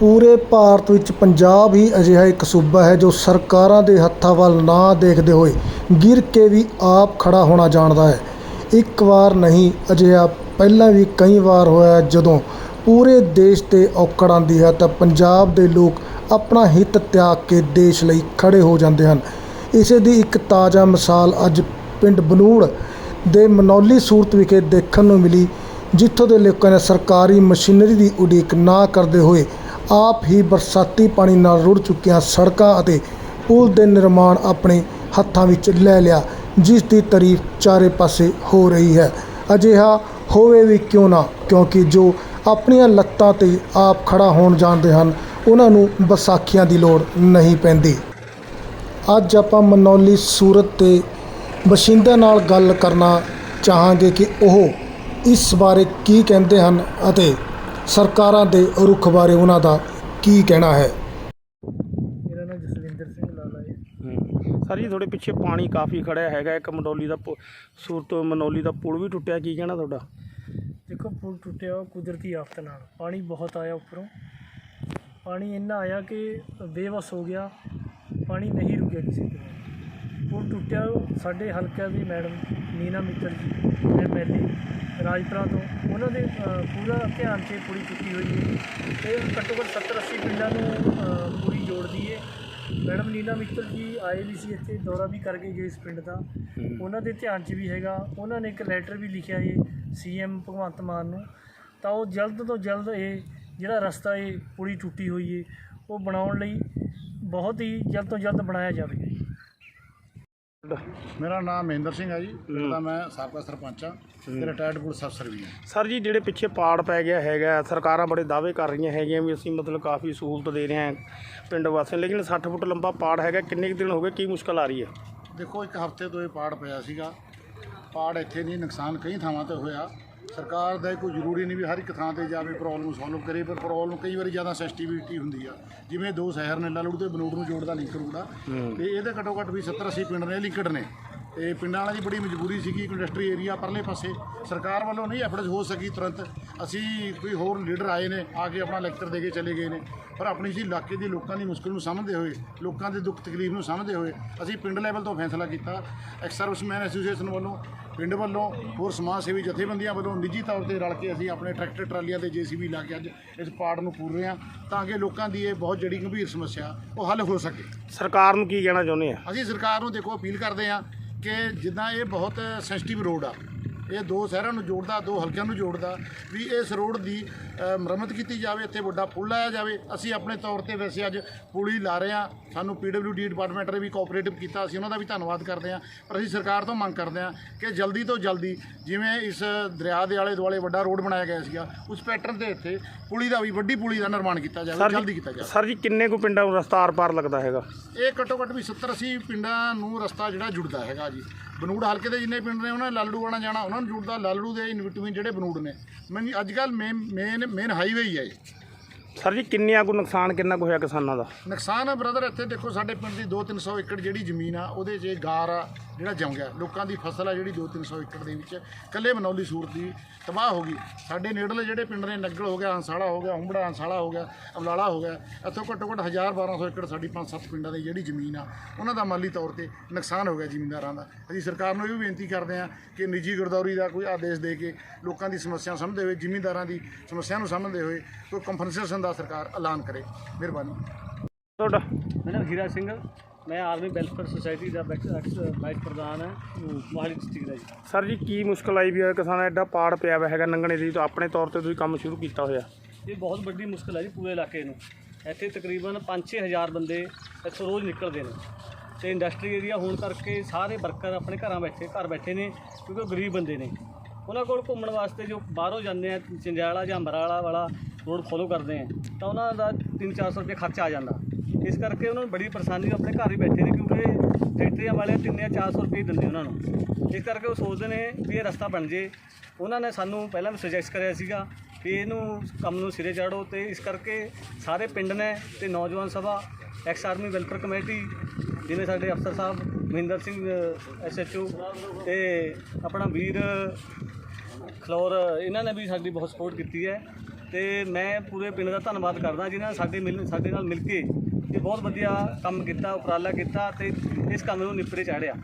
ਪੂਰੇ ਭਾਰਤ ਵਿੱਚ ਪੰਜਾਬ ਹੀ ਅਜਿਹਾ ਇੱਕ ਸੂਬਾ ਹੈ ਜੋ ਸਰਕਾਰਾਂ ਦੇ ਹੱਥਾਂ ਵੱਲ ਨਾ ਦੇਖਦੇ ਹੋਏ ਗਿਰ ਕੇ ਵੀ ਆਪ ਖੜਾ ਹੋਣਾ ਜਾਣਦਾ ਹੈ। ਇੱਕ ਵਾਰ ਨਹੀਂ, ਅਜਿਹਾ ਪਹਿਲਾਂ ਵੀ ਕਈ ਵਾਰ ਹੋਇਆ ਜਦੋਂ ਪੂਰੇ ਦੇਸ਼ ਤੇ ਔਕੜ ਆਉਂਦੀ ਹੈ ਤਾਂ ਪੰਜਾਬ ਦੇ ਲੋਕ ਆਪਣਾ ਹਿੱਤ ਤਿਆਗ ਕੇ ਦੇਸ਼ ਲਈ ਖੜੇ ਹੋ ਜਾਂਦੇ ਹਨ। ਇਸੇ ਦੀ ਇੱਕ ਤਾਜ਼ਾ ਮਿਸਾਲ ਅੱਜ ਪਿੰਡ ਬਨੂੜ ਦੇ ਮਨੌਲੀ ਸੂਰਤ ਵਿਖੇ ਦੇਖਣ ਨੂੰ ਮਿਲੀ, ਜਿੱਥੋਂ ਦੇ ਲੋਕਾਂ ਨੇ ਸਰਕਾਰੀ ਮਸ਼ੀਨਰੀ ਦੀ ਉਡੀਕ ਨਾ ਕਰਦੇ ਹੋਏ ਆਪ ਹੀ ਬਰਸਾਤੀ ਪਾਣੀ ਨਾਲ ਰੁੜ ਚੁੱਕੀਆਂ ਸੜਕਾਂ ਅਤੇ ਪੁਲ ਦੇ ਨਿਰਮਾਣ ਆਪਣੇ ਹੱਥਾਂ ਵਿੱਚ ਲੈ ਲਿਆ, ਜਿਸ ਦੀ ਤਾਰੀਫ ਚਾਰੇ ਪਾਸੇ ਹੋ ਰਹੀ ਹੈ। ਅਜਿਹਾ ਹੋਵੇ ਵੀ ਕਿਉਂ ਨਾ, ਕਿਉਂਕਿ ਜੋ ਆਪਣੀਆਂ ਲੱਤਾਂ ਤੇ ਆਪ ਖੜਾ ਹੋਣ ਜਾਣਦੇ ਹਨ, ਉਹਨਾਂ ਨੂੰ ਵਿਸਾਖੀਆਂ ਦੀ ਲੋੜ ਨਹੀਂ ਪੈਂਦੀ। ਅੱਜ ਆਪਾਂ ਮਨੌਲੀ ਸੂਰਤ ਤੇ ਬਸ਼ਿੰਦਿਆਂ ਨਾਲ ਗੱਲ ਕਰਨਾ ਚਾਹਾਂਗੇ ਕਿ ਉਹ ਇਸ ਬਾਰੇ ਕੀ ਕਹਿੰਦੇ ਹਨ ਅਤੇ ਸਰਕਾਰਾਂ ਦੇ ਰੁਖ ਬਾਰੇ ਉਹਨਾਂ ਦਾ ਕੀ ਕਹਿਣਾ ਹੈ? ਮੇਰਾ ਨਾਮ ਜਸਵਿੰਦਰ ਸਿੰਘ ਲਾਲਾ ਹੈ। ਸਰ ਜੀ ਤੁਹਾਡੇ ਪਿੱਛੇ ਪਾਣੀ ਕਾਫੀ ਖੜਿਆ ਹੈਗਾ। ਇੱਕ ਮੰਡੋਲੀ ਦਾ ਪੁ- ਸੂਰਤ ਮਨੋਲੀ ਦਾ ਪੁਲ ਵੀ ਟੁੱਟਿਆ। ਕੀ ਕਹਿਣਾ ਤੁਹਾਡਾ? ਦੇਖੋ ਪੁਲ ਟੁੱਟਿਆ ਉਹ ਕੁਦਰਤੀ ਆਫਤ ਨਾਲ। ਪਾਣੀ ਬਹੁਤ ਆਇਆ ਉੱਪਰੋਂ। ਪਾਣੀ ਇੰਨਾ ਆਇਆ ਕਿ ਬੇਵਸ ਹੋ ਗਿਆ। ਪਾਣੀ ਨਹੀਂ ਰੁਕਿਆ ਕਿਸੇ ਤਰ੍ਹਾਂ ਪੁਲ ਟੁੱਟਿਆ ਸਾਡੇ ਹਲਕਾ ਦੀ ਮੈਡਮ ਨੀਨਾ ਮਿੱਤਲ ਜੀ ਐਮਐਲਏ ਰਾਜਪੁਰਾ ਤੋਂ। ਉਹਨਾਂ ਦੇ ਪੂਰਾ ਧਿਆਨ 'ਚ ਪੂਰੀ ਟੁੱਟੀ ਹੋਈ ਹੈ। ਤੇ ਘੱਟੋ ਘੱਟ 70 80 ਪਿੰਡਾਂ ਨੂੰ ਪੂਰੀ ਜੋੜਦੀ ਹੈ। ਮੈਡਮ ਨੀਨਾ ਮਿੱਤਲ ਜੀ ਆਏ ਵੀ ਸੀ ਇੱਥੇ ਦੌਰਾ ਵੀ ਕਰਕੇ ਗਏ ਇਸ ਪਿੰਡ ਦਾ। ਉਹਨਾਂ ਦੇ ਧਿਆਨ 'ਚ ਵੀ ਹੈਗਾ। ਉਹਨਾਂ ਨੇ ਇੱਕ ਲੈਟਰ ਵੀ ਲਿਖਿਆ ਹੈ ਸੀਐਮ ਭਗਵੰਤ ਮਾਨ ਨੂੰ। ਤਾਂ ਉਹ ਜਲਦ ਤੋਂ ਜਲਦ ਇਹ ਜਿਹੜਾ ਰਸਤਾ ਇਹ ਪੁਲੀ ਟੁੱਟੀ ਹੋਈ ਹੈ ਉਹ ਬਣਾਉਣ ਲਈ ਬਹੁਤ ਹੀ ਜਲਦ ਤੋਂ ਜਲਦ ਬਣਾਇਆ ਜਾਵੇ। ਮੇਰਾ ਨਾਮ ਮਹਿੰਦਰ ਸਿੰਘ ਹੈ ਜੀ। ਪਿੰਡ ਦਾ ਮੈਂ ਸਾਬਕਾ ਸਰਪੰਚ ਹਾਂ ਤੇ ਰਿਟਾਇਰਡ ਪੁਲਿਸ ਅਫਸਰ ਵੀ ਹਾਂ। ਸਰ ਜੀ ਜਿਹੜੇ ਪਿੱਛੇ ਪਾੜ ਪੈ ਗਿਆ ਹੈਗਾ ਸਰਕਾਰਾਂ ਬੜੇ ਦਾਅਵੇ ਕਰ ਰਹੀਆਂ ਹੈਗੀਆਂ ਵੀ ਅਸੀਂ ਮਤਲਬ ਕਾਫੀ ਸਹੂਲਤ ਦੇ ਰਹੇ ਹਾਂ ਪਿੰਡ ਵਾਸੀਆਂ। ਲੇਕਿਨ 60 ਫੁੱਟ ਲੰਬਾ ਪਾੜ ਹੈਗਾ ਕਿੰਨੇ ਦਿਨ ਹੋ ਗਏ ਕੀ ਮੁਸ਼ਕਲ ਆ ਰਹੀ ਹੈ? ਦੇਖੋ ਇੱਕ ਹਫ਼ਤੇ ਤੋਂ ਇਹ ਪਾੜ ਪਿਆ ਸੀਗਾ। ਪਾੜ ਇੱਥੇ ਨਹੀਂ ਨੁਕਸਾਨ ਕਈ ਥਾਵਾਂ ਤੇ ਹੋਇਆ। ਸਰਕਾਰ ਦਾ ਕੋਈ ਜ਼ਰੂਰੀ ਨਹੀਂ ਵੀ ਹਰ ਇੱਕ ਥਾਂ ਤੇ ਜਾਵੇ, ਪ੍ਰੋਬਲਮ ਸੋਲਵ ਕਰੇ, ਪਰ ਪ੍ਰੋਬਲਮ ਕਈ ਵਾਰੀ ਜ਼ਿਆਦਾ ਸੈਂਸਿਟੀਵਿਟੀ ਹੁੰਦੀ ਆ। ਜਿਵੇਂ ਦੋ ਸ਼ਹਿਰ ਨੇ ਲਾਲੜੂ ਤੇ ਬਨੂੜ ਨੂੰ ਜੋੜਦਾ ਲਿੰਕ ਰੋਡ ਆ ਤੇ ਇਹਦੇ ਘੱਟੋ ਘੱਟ ਵੀ 70 80 ਪਿੰਡ ਨੇ ਲਿੰਕਡ ਨੇ। ਤੇ ਪਿੰਡਾਂ ਵਾਲਿਆਂ ਦੀ ਬੜੀ ਮਜਬੂਰੀ ਸੀਗੀ ਇੰਡਸਟਰੀ ਏਰੀਆ ਪਰਲੇ ਪਾਸੇ। ਸਰਕਾਰ ਵੱਲੋਂ ਨਹੀਂ ਐਫਰਟਸ ਹੋ ਸਕੀ ਤੁਰੰਤ। ਅਸੀਂ ਕੋਈ ਹੋਰ ਲੀਡਰ ਆਏ ਨੇ ਆ ਕੇ ਆਪਣਾ ਲੈਕਚਰ ਦੇ ਕੇ ਚਲੇ ਗਏ ਨੇ। ਪਰ ਆਪਣੀ ਜੀ ਇਲਾਕੇ ਦੇ ਲੋਕਾਂ ਦੀ ਮੁਸ਼ਕਲ ਨੂੰ ਸਮਝਦੇ ਹੋਏ ਲੋਕਾਂ ਦੇ ਦੁੱਖ ਤਕਲੀਫ ਨੂੰ ਸਮਝਦੇ ਹੋਏ ਅਸੀਂ ਪਿੰਡ ਲੈਵਲ ਤੋਂ ਫੈਸਲਾ ਕੀਤਾ। ਐਕਸ ਸਰਵਿਸਮੈਨ ਐਸੋਸੀਏਸ਼ਨ ਵੱਲੋਂ ਪਿੰਡ ਵੱਲੋਂ ਹੋਰ ਸਮਾਜ ਸੇਵੀ ਜਥੇਬੰਦੀਆਂ ਵੱਲੋਂ ਨਿੱਜੀ ਤੌਰ ਤੇ ਰਲ ਕੇ ਅਸੀਂ ਆਪਣੇ ਟਰੈਕਟਰ ਟਰਾਲੀਆਂ ਤੇ ਜੀਸੀਬੀ ਲਾ ਕੇ ਅੱਜ ਇਸ ਪਾੜ ਨੂੰ ਪੂਰ ਰਹੇ ਹਾਂ ਤਾਂ ਕਿ ਲੋਕਾਂ ਦੀ ਇਹ ਬਹੁਤ ਜਿਹੜੀ ਗੰਭੀਰ ਸਮੱਸਿਆ ਉਹ ਹੱਲ ਹੋ ਸਕੇ। ਸਰਕਾਰ ਨੂੰ ਕੀ ਕਹਿਣਾ ਚਾਹੁੰਦੇ ਆ? ਅਸੀਂ ਸਰਕਾਰ ਨੂੰ ਦੇਖੋ ਅਪੀਲ ਕਰਦੇ ਹਾਂ ਕਿ ਜਿੱਦਾਂ ਇਹ ਬਹੁਤ ਸੈਂਸਿਟਿਵ ਰੋਡ ਆ। ਇਹ ਦੋ ਸ਼ਹਿਰਾਂ ਨੂੰ ਜੋੜਦਾ ਦੋ ਹਲਕਿਆਂ ਨੂੰ ਜੋੜਦਾ ਵੀ ਇਸ ਰੋਡ ਦੀ ਮੁਰੰਮਤ ਕੀਤੀ ਜਾਵੇ ਇੱਥੇ ਵੱਡਾ ਪੁਲ ਲਾਇਆ ਜਾਵੇ। ਅਸੀਂ ਆਪਣੇ ਤੌਰ ਤੇ ਵੈਸੇ ਅੱਜ ਪੁਲੀ ਲਾ ਰਹੇ ਹਾਂ। ਸਾਨੂੰ ਪੀਡਬਲਯੂਡੀ ਡਿਪਾਰਟਮੈਂਟ ਨੇ ਵੀ ਕੋਆਪਰੇਟਿਵ ਕੀਤਾ। ਅਸੀਂ ਉਹਨਾਂ ਦਾ ਵੀ ਧੰਨਵਾਦ ਕਰਦੇ ਹਾਂ। ਪਰ ਅਸੀਂ ਸਰਕਾਰ ਤੋਂ ਮੰਗ ਕਰਦੇ ਹਾਂ ਕਿ ਜਲਦੀ ਤੋਂ ਜਲਦੀ ਜਿਵੇਂ ਇਸ ਦਰਿਆ ਦੇ ਆਲੇ ਦੁਆਲੇ ਵੱਡਾ ਰੋਡ ਬਣਾਇਆ ਗਿਆ ਸੀਗਾ ਉਸ ਪੈਟਰਨ ਦੇ ਇੱਥੇ ਪੁਲੀ ਦਾ ਵੀ ਵੱਡੀ ਪੁਲੀ ਦਾ ਨਿਰਮਾਣ ਕੀਤਾ ਜਾਵੇ ਜਲਦੀ ਕੀਤਾ ਜਾਵੇ। ਸਰ ਜੀ ਕਿੰਨੇ ਕੁ ਪਿੰਡਾਂ ਨੂੰ ਰਸਤਾ ਆਰ ਪਾਰ ਲੱਗਦਾ ਹੈਗਾ? ਇਹ ਘੱਟੋ ਘੱਟ ਵੀ 70 80 ਪਿੰਡਾਂ ਨੂੰ ਰਸਤਾ ਜਿਹੜਾ ਜੁੜਦਾ ਹੈਗਾ ਜੀ। ਬਨੂੜ ਹਲਕੇ ਦੇ ਜਿੰਨੇ ਪਿੰਡ ਨੇ ਉਹਨਾਂ ਨੇ ਲਾਲੜੂ ਆਣਾ ਜਾਣਾ ਉਹਨਾਂ ਨੂੰ ਜੁੜਦਾ ਲਾਲੜੂ ਦੇ ਇਨ ਬਿਟਵੀਨ ਜਿਹੜੇ ਬਨੂੜ ਨੇ। ਮੈਨੂੰ ਅੱਜ ਕੱਲ ਮੇਨ ਮੇਨ ਮੇਨ ਹਾਈਵੇ ਹੀ ਹੈ ਇਹ। ਸਰ ਜੀ ਕਿੰਨਿਆਂ ਕੁ ਨੁਕਸਾਨ ਕਿੰਨਾ ਕੁ ਹੋਇਆ ਕਿਸਾਨਾਂ ਦਾ? ਨੁਕਸਾਨ ਹੈ ਬ੍ਰਦਰ ਇੱਥੇ ਦੇਖੋ ਸਾਡੇ ਪਿੰਡ ਦੀ 2-300 ਏਕੜ ਜਿਹੜੀ ਜ਼ਮੀਨ ਆ ਉਹਦੇ 'ਚ ਇਹ ਗਾਰ ਆ। ਜਿਹੜਾ ਜੰਮ ਗਿਆ ਲੋਕਾਂ ਦੀ ਫਸਲ ਆ ਜਿਹੜੀ 2-300 ਏਕੜ ਦੇ ਵਿੱਚ। ਕੱਲੇ ਮਨੌਲੀ ਸੂਰਤ ਦੀ ਤਬਾਹ ਹੋ ਗਈ। ਸਾਡੇ ਨੇੜਲੇ ਜਿਹੜੇ ਪਿੰਡ ਨੇ, ਨੱਗਲ ਹੋ ਗਿਆ, ਅੰਸਾਲਾ ਹੋ ਗਿਆ ਹੁੰਬੜਾ ਅੰਸਾਲਾ ਹੋ ਗਿਆ ਅਬਲਾਲਾ ਹੋ ਗਿਆ, ਇੱਥੋਂ ਘੱਟੋ ਘੱਟ 1000-1200 ਏਕੜ ਸਾਡੀ 5-7 ਪਿੰਡਾਂ ਦੀ ਜਿਹੜੀ ਜ਼ਮੀਨ ਆ, ਉਹਨਾਂ ਦਾ ਮਾਲੀ ਤੌਰ ਤੇ ਨੁਕਸਾਨ ਹੋ ਗਿਆ ਜ਼ਿਮੀਂਦਾਰਾਂ ਦਾ। ਅਸੀਂ ਸਰਕਾਰ ਨੂੰ ਇਹ ਵੀ ਬੇਨਤੀ ਕਰਦੇ ਹਾਂ ਕਿ ਨਿੱਜੀ ਗਰਦੌਰੀ ਦਾ ਕੋਈ ਆਦੇਸ਼ ਦੇ ਕੇ ਲੋਕਾਂ ਦੀ ਸਮੱਸਿਆ ਸਮਝਦੇ ਹੋਏ ਜ਼ਿਮੀਂਦਾਰਾਂ ਦੀ ਸਮੱਸਿਆ ਨੂੰ ਸਮਝਦੇ ਹੋਏ ਕੋਈ ਕੰਪਨਸੇਸ਼ਨ ਦਾ ਸਰਕਾਰ ਐਲਾਨ ਕਰੇ। ਮਿਹਰਬਾਨੀ। ਤੁਹਾਡਾ? ਮੇਰਾ ਨਾਮ ਹੀਰਾ ਸਿੰਘ ਮੈਂ ਆਰਮੀ ਵੈਲਫੇਅਰ ਸੁਸਾਇਟੀ ਦਾ ਐਕਸ ਵਾਈਸ ਪ੍ਰਧਾਨ ਹਾਂ ਮੋਹਾਲੀ ਡਿਸਟ੍ਰਿਕਟ ਦਾ ਜੀ। ਸਰ ਜੀ ਕੀ ਮੁਸ਼ਕਲ ਆਈ ਵੀ ਹੈ ਕਿਸਾਨਾਂ ਐਡਾ ਪਾੜ ਪਿਆ ਹੋਇਆ ਹੈਗਾ ਲੰਘਣੇ ਦੀ ਤਾਂ ਆਪਣੇ ਤੌਰ ਤੇ ਤੁਸੀਂ ਕੰਮ ਸ਼ੁਰੂ ਕੀਤਾ ਹੋਇਆ। ਇਹ ਬਹੁਤ ਵੱਡੀ ਮੁਸ਼ਕਲ ਹੈ ਜੀ ਪੂਰੇ ਇਲਾਕੇ ਨੂੰ। ਇੱਥੇ ਤਕਰੀਬਨ 5-6 ਹਜ਼ਾਰ ਬੰਦੇ ਇੱਥੋਂ ਰੋਜ਼ ਨਿਕਲਦੇ ਨੇ। ਤੇ ਇੰਡਸਟਰੀ ਏਰੀਆ ਹੋਣ ਕਰਕੇ ਸਾਰੇ ਵਰਕਰ ਆਪਣੇ ਘਰਾਂ ਬੈਠੇ ਘਰ ਬੈਠੇ ਨੇ ਕਿਉਂਕਿ ਉਹ ਗਰੀਬ ਬੰਦੇ ਨੇ। ਉਹਨਾਂ ਕੋਲ ਘੁੰਮਣ ਵਾਸਤੇ ਜੋ ਬਾਹਰੋਂ ਜਾਂਦੇ ਆ ਚੰਡਿਆਲਾ ਜਾਂ ਅੰਬਰਾਲਾ ਵਾਲਾ ਰੋਡ ਫੋਲੋ ਕਰਦੇ ਆ ਤਾਂ ਉਹਨਾਂ ਦਾ 3-400 ਰੁਪਏ ਖਰਚਾ ਆ ਜਾਂਦਾ। ਇਸ ਕਰਕੇ ਉਹਨਾਂ ਨੂੰ ਬੜੀ ਪਰੇਸ਼ਾਨੀ ਆਪਣੇ ਘਰ ਹੀ ਬੈਠੇ ਨੇ, ਕਿਉਂਕਿ ਫੈਕਟਰੀਆਂ ਵਾਲੇ 3-400 ਰੁਪਏ ਦਿੰਦੇ ਉਹਨਾਂ ਨੂੰ। ਇਸ ਕਰਕੇ ਉਹ ਸੋਚਦੇ ਨੇ ਵੀ ਇਹ ਰਸਤਾ ਬਣ ਜੇ। ਉਹਨਾਂ ਨੇ ਸਾਨੂੰ ਪਹਿਲਾਂ ਵੀ ਸੁਜੈਸਟ ਕਰਿਆ ਸੀਗਾ ਵੀ ਇਹਨੂੰ ਕੰਮ ਨੂੰ ਸਿਰੇ ਚਾੜੋ ਤੇ ਇਸ ਕਰਕੇ ਸਾਰੇ ਪਿੰਡ ਨੇ ਤੇ ਨੌਜਵਾਨ ਸਭਾ ਐਕਸ ਆਰਮੀ ਵੈਲਫੇਅਰ ਕਮੇਟੀ ਜਿਵੇਂ ਸਾਡੇ ਅਫਸਰ ਸਾਹਿਬ, ਮਹਿੰਦਰ ਸਿੰਘ ਐਸਐਚਓ ਤੇ ਆਪਣਾ ਵੀਰ ਖਲੌਰ, ਇਹਨਾਂ ਨੇ ਵੀ ਸਾਡੀ ਬਹੁਤ ਸਪੋਰਟ ਕੀਤੀ ਹੈ। ਤੇ ਮੈਂ ਪੂਰੇ ਪਿੰਡ ਦਾ ਧੰਨਵਾਦ ਕਰਦਾ, ਜਿਨ੍ਹਾਂ ਸਾਡੇ ਮਿਲ, ਸਾਡੇ ਨਾਲ ਮਿਲ ਕੇ ਇਹ ਬਹੁਤ ਵਧੀਆ ਕੰਮ ਕੀਤਾ ਉਪਰਾਲਾ ਕੀਤਾ ਤੇ ਇਸ ਕੰਮ ਨੂੰ ਨਿਪਰੇ ਚਾੜਿਆ